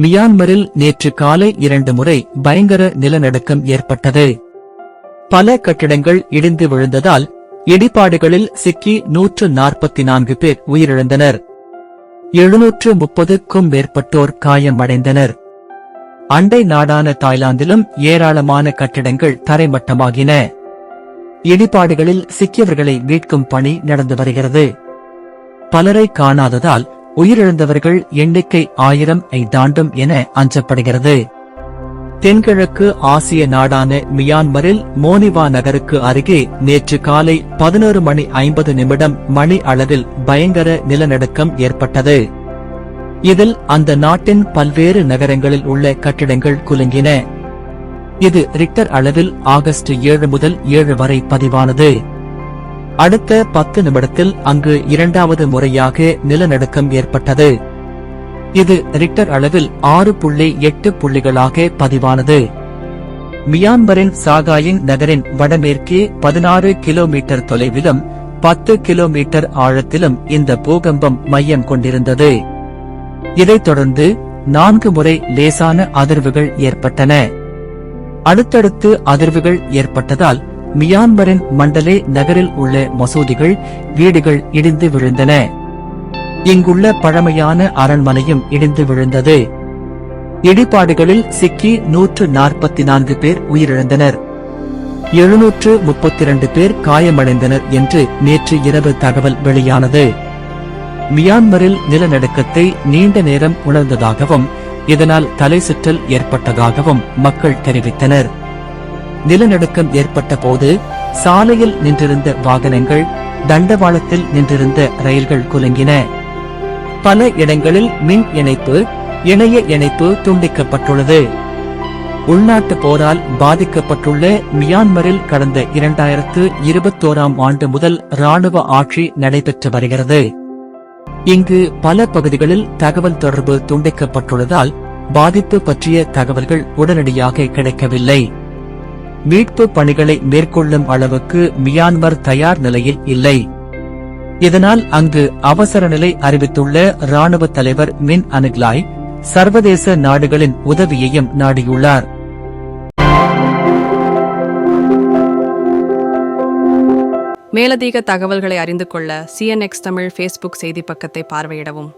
மியான்மரில் நேற்று காலை இரண்டு முறை பயங்கர நிலநடுக்கம் ஏற்பட்டது. பல கட்டிடங்கள் இடிந்து விழுந்ததால் இடிபாடுகளில் சிக்கி நூற்று நாற்பத்தி நான்கு பேர் உயிரிழந்தனர். எழுநூற்று முப்பதுக்கும் மேற்பட்டோர் காயமடைந்தனர். அண்டை நாடான தாய்லாந்திலும் ஏராளமான கட்டிடங்கள் தரைமட்டமாகின. இடிபாடுகளில் சிக்கியவர்களை மீட்கும் பணி நடந்து வருகிறது. பலரை காணாததால் உயிரிழந்தவர்கள் எண்ணிக்கை ஆயிரம் தாண்டும் என அஞ்சப்படுகிறது. தென்கிழக்கு ஆசிய நாடான மியான்மரில் மோனிவா நகருக்கு அருகே நேற்று காலை பதினோரு மணி ஐம்பது நிமிடம் மணி அளவில் பயங்கர நிலநடுக்கம் ஏற்பட்டது. இதில் அந்த நாட்டின் பல்வேறு நகரங்களில் உள்ள கட்டிடங்கள் குலுங்கின. இது ரிக்டர் அளவில் ஆகஸ்ட் ஏழு முதல் ஏழு வரை பதிவானது. அடுத்த பத்து நிமிடத்தில் அங்கு இரண்டாவது முறையாக நிலநடுக்கம் ஏற்பட்டது. இது ரிக்டர் அளவில் ஆறு புள்ளி எட்டு புள்ளிகளாக பதிவானது. மியான்மரின் சாகாயிங் நகரின் வடமேற்கே பதினாறு கிலோமீட்டர் தொலைவிலும் பத்து கிலோமீட்டர் ஆழத்திலும் இந்த பூகம்பம் மையம் கொண்டிருந்தது. இதைத் தொடர்ந்து நான்கு முறை லேசான அதிர்வுகள் ஏற்பட்டன. அடுத்தடுத்து அதிர்வுகள் ஏற்பட்டதால் மியான்மரின் மண்டலே நகரில் உள்ள மசூதிகள் வீடுகள் இடிந்து விழுந்தன. இங்குள்ள பழமையான அரண்மனையும் இடிந்து விழுந்தது. இடிபாடுகளில் சிக்கி நூற்று நாற்பத்தி நான்கு பேர் உயிரிழந்தனர். எழுநூற்று முப்பத்தி இரண்டு பேர் காயமடைந்தனர் என்று நேற்று இரவு தகவல் வெளியானது. மியான்மரில் நிலநடுக்கத்தை நீண்ட நேரம் உணர்ந்ததாகவும் இதனால் தலைசுற்றல் ஏற்பட்டதாகவும் மக்கள் தெரிவித்தனர். நிலநடுக்கம் ஏற்பட்ட போது சாலையில் நின்றிருந்த வாகனங்கள் தண்டவாளத்தில் நின்றிருந்த ரயில்கள் குலுங்கின. பல இடங்களில் மின் இணைப்பு இணைய இணைப்பு துண்டிக்கப்பட்டுள்ளது. உள்நாட்டு போரால் பாதிக்கப்பட்டுள்ள மியான்மரில் கடந்த இரண்டாயிரத்து இருபத்தோராம் ஆண்டு முதல் ராணுவ ஆட்சி நடைபெற்று வருகிறது. இங்கு பல பகுதிகளில் தகவல் தொடர்பு துண்டிக்கப்பட்டுள்ளதால் பாதிப்பு பற்றிய தகவல்கள் உடனடியாக கிடைக்கவில்லை. மீட்பு பணிகளை மேற்கொள்ளும் அளவுக்கு மியான்மர் தயார் நிலையில் இல்லை. இதனால் அங்கு அவசர நிலை அறிவித்துள்ள ராணுவ தலைவர் மின் அனுக்லாய் சர்வதேச நாடுகளின் உதவியையும் நாடியுள்ளார். மேலதிக தகவல்களை அறிந்து கொள்ள சிஎன்எக்ஸ் தமிழ் ஃபேஸ்புக் செய்தி பக்கத்தை பார்வையிடவும்.